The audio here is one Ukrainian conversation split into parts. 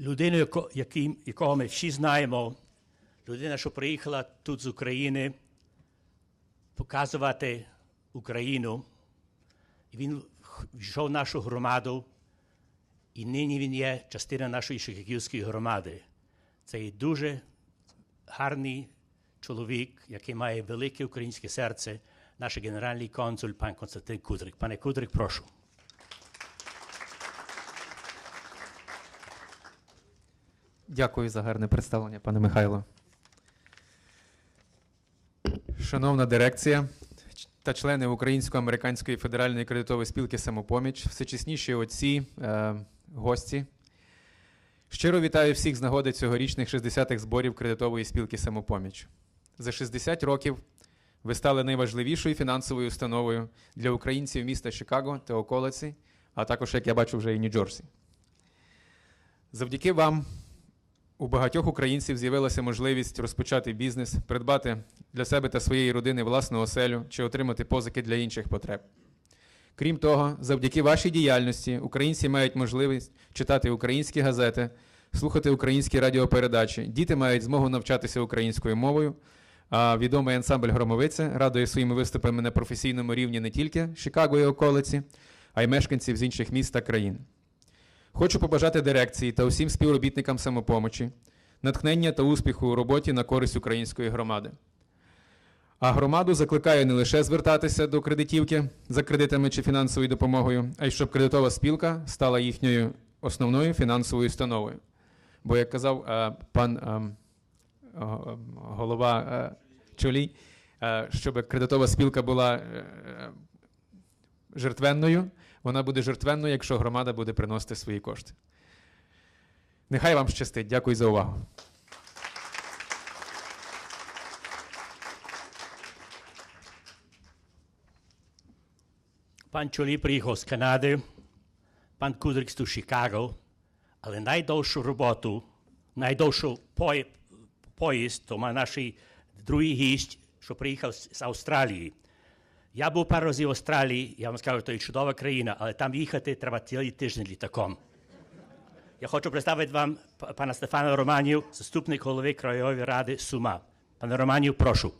людину, якого ми всі знаємо, людина, що приїхала тут з України показувати Україну. І він війшов в нашу громаду, і нині він є частина нашої Шикаківської громади. Це є дуже гарний чоловік, який має велике українське серце, наш генеральний консуль пан Константин Кудрик. Пане Кудрик, прошу. Дякую за гарне представлення, пане Михайло. Шановна дирекція та члени Українсько-американської федеральної кредитової спілки Самопоміч, всечесніші отці, е, гості. Щиро вітаю всіх з нагоди цьогорічних 60-х зборів кредитової спілки Самопоміч. За 60 років ви стали найважливішою фінансовою установою для українців міста Чикаго та околиці, а також, як я бачу, вже і Нью-Джерсі. Завдяки вам у багатьох українців з'явилася можливість розпочати бізнес, придбати для себе та своєї родини власну оселю чи отримати позики для інших потреб. Крім того, завдяки вашій діяльності українці мають можливість читати українські газети, слухати українські радіопередачі. Діти мають змогу навчатися українською мовою. А відомий ансамбль Громовиця радує своїми виступами на професійному рівні не тільки Чикаго і околиці, а й мешканців з інших міст та країн. Хочу побажати дирекції та усім співробітникам самопомочі, натхнення та успіху у роботі на користь української громади. А громаду закликаю не лише звертатися до кредитівки за кредитами чи фінансовою допомогою, а й щоб кредитова спілка стала їхньою основною фінансовою установою. Бо, як казав е, пан е, е, голова е, Чолій, щоб кредитова спілка була жертвенною, вона буде жертвенною, якщо громада буде приносити свої кошти. Нехай вам щастить. Дякую за увагу. Пан Чолі приїхав з Канади, пан Кудрик з Чикаго, але найдовшу роботу, найдовшу поїзд, то має наш другий гість, що приїхав з Австралії. Я був пару разів в Австралії, я вам скажу, то є чудова країна, але там їхати треба цілий тиждень літаком. Я хочу представити вам пана Стефана Романів, заступник голови Краєвої ради Сума. Пане Романів, прошу.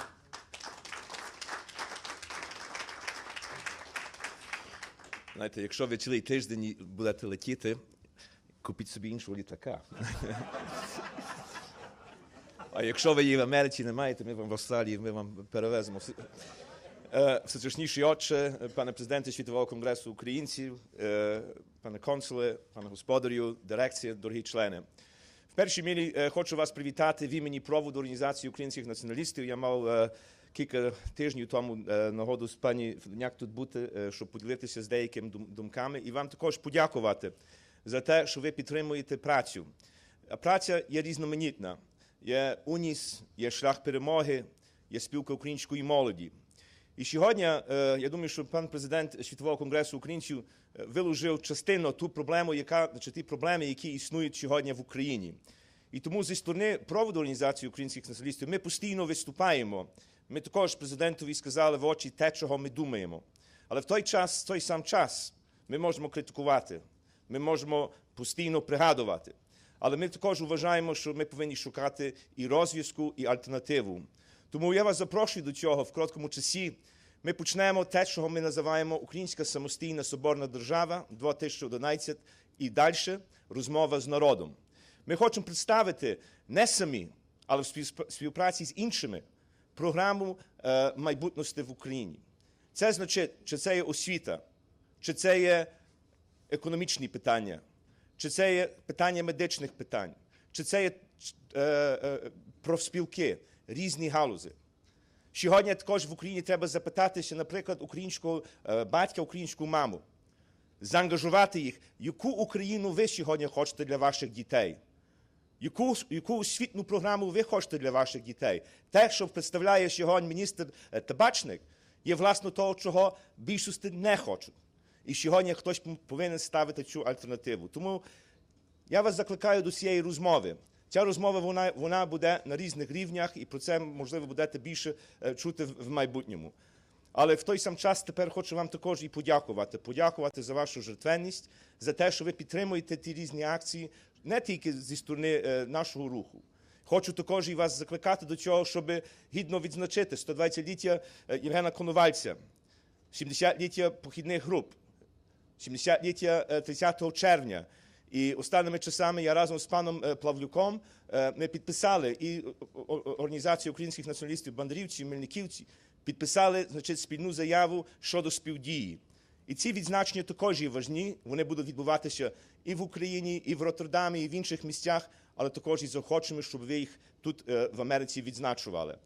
Знаєте, якщо ви цілий тиждень будете летіти, купіть собі іншого літака. А якщо ви її в Америці не маєте, ми вам в Австралії, ми вам перевеземо. Всесвящніший отче, пане президенте Світового конгресу українців, пане консуле, пане господарю, дирекція, дорогі члени. В першій мірі хочу вас привітати в імені проводу Організації українських націоналістів. Я мав кілька тижнів тому нагоду з пані Федоняк тут бути, щоб поділитися з деякими думками, і вам також подякувати за те, що ви підтримуєте працю. Праця є різноманітна. Є уніс, є шлях перемоги, є спілка української молоді. І сьогодні, е, я думаю, що пан президент Світового конгресу українців е, виложив частину ту проблему, яка чи ті проблеми, які існують сьогодні в Україні. І тому зі сторони проводу організації українських націоналістів ми постійно виступаємо. Ми також президентові сказали в очі те, чого ми думаємо. Але в той час, в той сам час, ми можемо критикувати, ми можемо постійно пригадувати. Але ми також вважаємо, що ми повинні шукати і розв'язку, і альтернативу. Тому я вас запрошую до цього в короткому часі. Ми почнемо те, що ми називаємо Українська самостійна соборна держава 2011 і далі розмова з народом. Ми хочемо представити не самі, але в спів- співпраці з іншими програму е, майбутності в Україні. Це значить, чи це є освіта, чи це є економічні питання, чи це є питання медичних питань, чи це є е, е, профспілки, різні галузи. Сьогодні також в Україні треба запитатися, наприклад, українського е, батька, українську маму, заангажувати їх, яку Україну ви сьогодні хочете для ваших дітей. Яку, яку освітню програму ви хочете для ваших дітей? Те, що представляє сьогодні міністр е, Табачник, є власне того, чого більшості не хочуть. І сьогодні хтось повинен ставити цю альтернативу. Тому я вас закликаю до цієї розмови. Ця розмова вона, вона буде на різних рівнях, і про це можливо будете більше е, чути в майбутньому. Але в той сам час тепер хочу вам також і подякувати. Подякувати за вашу жертвенність, за те, що ви підтримуєте ті різні акції, не тільки зі сторони е, нашого руху. Хочу також і вас закликати до цього, щоб гідно відзначити 120-ліття е, Євгена Коновальця, 70-ліття похідних груп, 70-ліття е, 30 червня. І останніми часами я разом з паном е, Плавлюком е, ми підписали і о- о- українських націоналістів, бандрівців, мельниківців підписали значить, спільну заяву щодо співдії. І ці відзначення також є важні. Вони будуть відбуватися і в Україні, і в Роттердамі, і в інших місцях, але також і захочемо, щоб ви їх тут е, в Америці відзначували.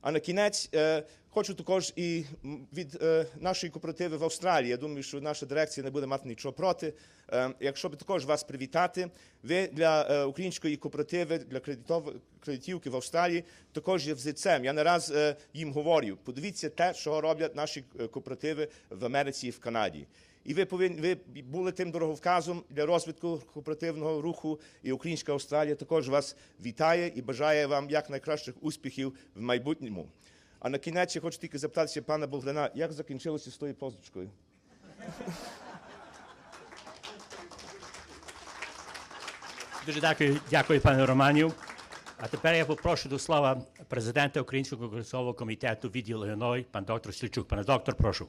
А на кінець е, хочу також і від е, нашої кооперативи в Австралії. Я думаю, що наша дирекція не буде мати нічого проти. Е, якщо б також вас привітати, ви для е, української кооперативи, для кредитов, кредитівки в Австралії також є взірцем. Я не раз е, їм говорю, подивіться те, що роблять наші е, кооперативи в Америці і в Канаді. І ви повинні ви були тим дороговказом для розвитку кооперативного руху. І Українська Австралія також вас вітає і бажає вам якнайкращих успіхів в майбутньому. А на кінець я хочу тільки запитатися пана Богдана, як закінчилося з тою позичкою? Дуже дякую, дякую, пане Романів. А тепер я попрошу до слова президента Українського конгресового комітету відділу Іллиной, пан доктор Слічук. Пане доктор, прошу.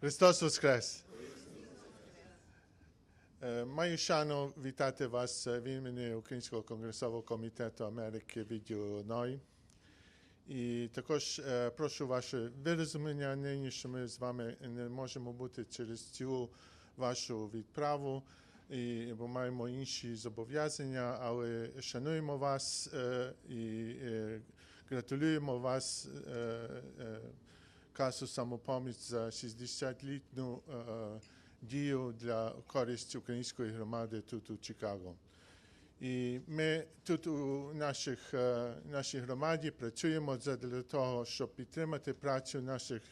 Христос Воскрес! Е, Маю шану вітати вас е, в імені Українського конгресового комітету Америки відділу. І також е, прошу ваше вирозуміння нині, що ми з вами не можемо бути через цю вашу відправу, і, бо маємо інші зобов'язання, але шануємо вас і гратулюємо вас. касу самопоміч за 60-літню е, е, дію для користь української громади тут у Чикаго. І ми тут у наших, нашій громаді працюємо для того, щоб підтримати працю наших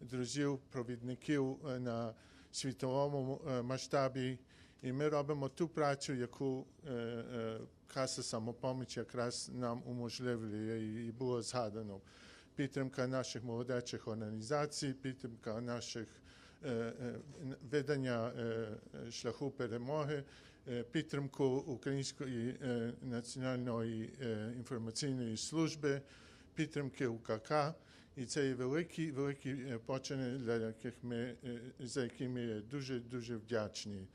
друзів, провідників на світовому масштабі. І ми робимо ту працю, яку е, е, каса самопоміч якраз нам уможливлює і було згадано підтримка наших молодечих організацій, підтримка наших е, видання е, шляху перемоги, е, підтримку Української е, національної е, інформаційної служби, підтримки УКК. І це є великі, великі почини, для яких ми, за які ми дуже дуже вдячні.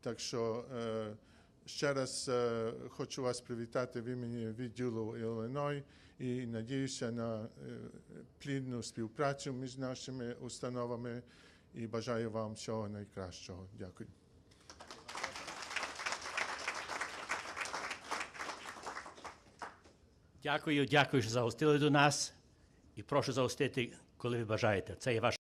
Так що е, ще раз е, хочу вас привітати в імені відділу Іллиной і надіюся на е, плідну співпрацю між нашими установами і бажаю вам всього найкращого. Дякую. Дякую, дякую, що загостили до нас. І прошу загостити, коли ви бажаєте. Це є ваш